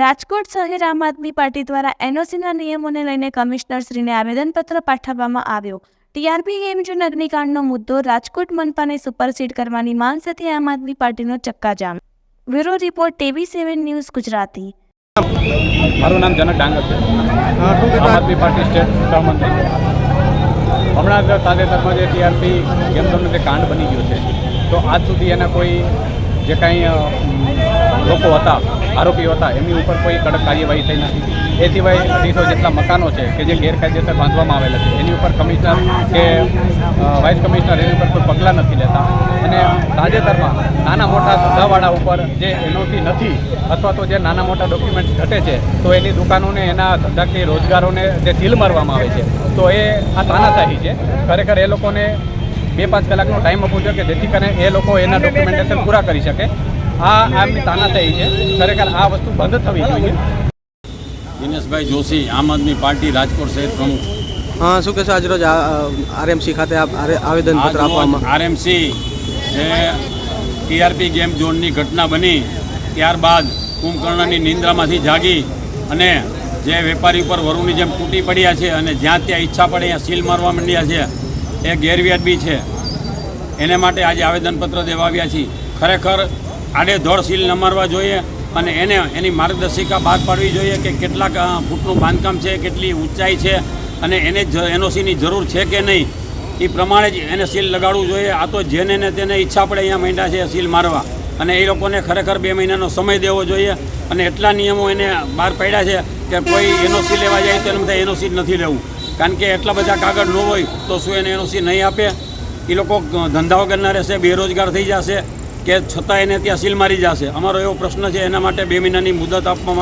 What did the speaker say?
રાજકોટ શહેર આમ આદમી પાર્ટી દ્વારા એનઓસીના નિયમોને લઈને કમિશનરશ્રીને આવેદનપત્ર પાઠવવામાં આવ્યો. ટીઆરપી ગેમ ઝોન અગ્નિકાંડનો મુદ્દો રાજકોટ મનપાને સુપરસીડ કરવાની માંગ સાથે આમ આદમી પાર્ટીનો ચક્કાજામ. Bureau report TV seven news Gujarati. મારું નામ જનક ડાંગર છે. આમ આદમી પાર્ટી સ્ટેટ સહમંત્રી. હમણાં જ તાજેતરમાં જે ટીઆરપી જે કાંડ બની ગયો છે તો આજ સુધી એના કોઈ જે કાંઈ લોકો હતા, આરોપીઓ હતા, એમની ઉપર કોઈ કડક કાર્યવાહી થઈ નથી. એ સિવાય અઢીસો જેટલા મકાનો છે કે જે ગેરકાયદેસર બાંધવામાં આવેલા છે. એની ઉપર કમિશનર કે વાઇસ કમિશનર એની ઉપર કોઈ પગલાં નથી લેતા. અને તાજેતરમાં નાના મોટા ધંધાવાળા ઉપર જે એનઓસી નથી અથવા તો જે નાના મોટા ડોક્યુમેન્ટ ઘટે છે, તો એની દુકાનોને, એના ધંધાકીય રોજગારોને જે સીલ મારવામાં આવે છે, તો એ આ તાનાશાહી છે. ખરેખર એ લોકોને બે પાંચ કલાકનો ટાઈમ આપવો જોઈએ કે જેથી કરીને એ લોકો એના ડોક્યુમેન્ટેશન પૂરા કરી શકે. આ આમની તાનાશાહી છે. ખરેખર આ વસ્તુ બંધ થવી જોઈએ. દિનેશભાઈ જોશી આમ આદમી પાર્ટી રાજકોટ શહેર પ્રમુખ. હા શું કહેશો? આજરોજ આરએમસી ખાતે આવેદન પત્ર આવેદનપત્ર આપવામાં. આરએમસી જે ટીઆરપી ગેમ ઝોનની ઘટના બની ત્યારબાદ કુંભકર્ણની નિંદ્રામાંથી જાગી અને જે વેપારી ઉપર વરુની જેમ તૂટી પડ્યા છે અને જ્યાં ત્યાં ઈચ્છા પડે ત્યાં સીલ મારવા માંડ્યા છે એ ગેરવ્યાજબી છે. એને માટે આજે આવેદનપત્ર દેવા આવ્યા છીએ. ખરેખર આડેધડ સીલ ન મારવા જોઈએ અને એને એની માર્ગદર્શિકા બહાર પાડવી જોઈએ કે કેટલાક ફૂટનું બાંધકામ છે, કેટલી ઊંચાઈ છે અને એને એનઓસીની જરૂર છે કે નહીં, એ પ્રમાણે જ એને સીલ લગાડવું જોઈએ. આ તો જેને ને તેને ઈચ્છા પડે અહીંયા માંડ્યા છે સીલ મારવા. અને એ લોકોને ખરેખર બે મહિનાનો સમય દેવો જોઈએ અને એટલા નિયમો એને બહાર પાડ્યા છે કે કોઈ એનઓસી લેવા જાય તો એને બધા એનઓસી નથી લેવું. કારણ કે એટલા બધા કાગળ ન હોય તો શું એને એનઓસી નહીં આપે? એ લોકો ધંધા વગરના રહેશે, બેરોજગાર થઈ જશે. કે છતાં એને ત્યાં સીલ મારી જશે. અમારો એવો પ્રશ્ન છે, એના માટે બે મહિનાની મુદત આપવા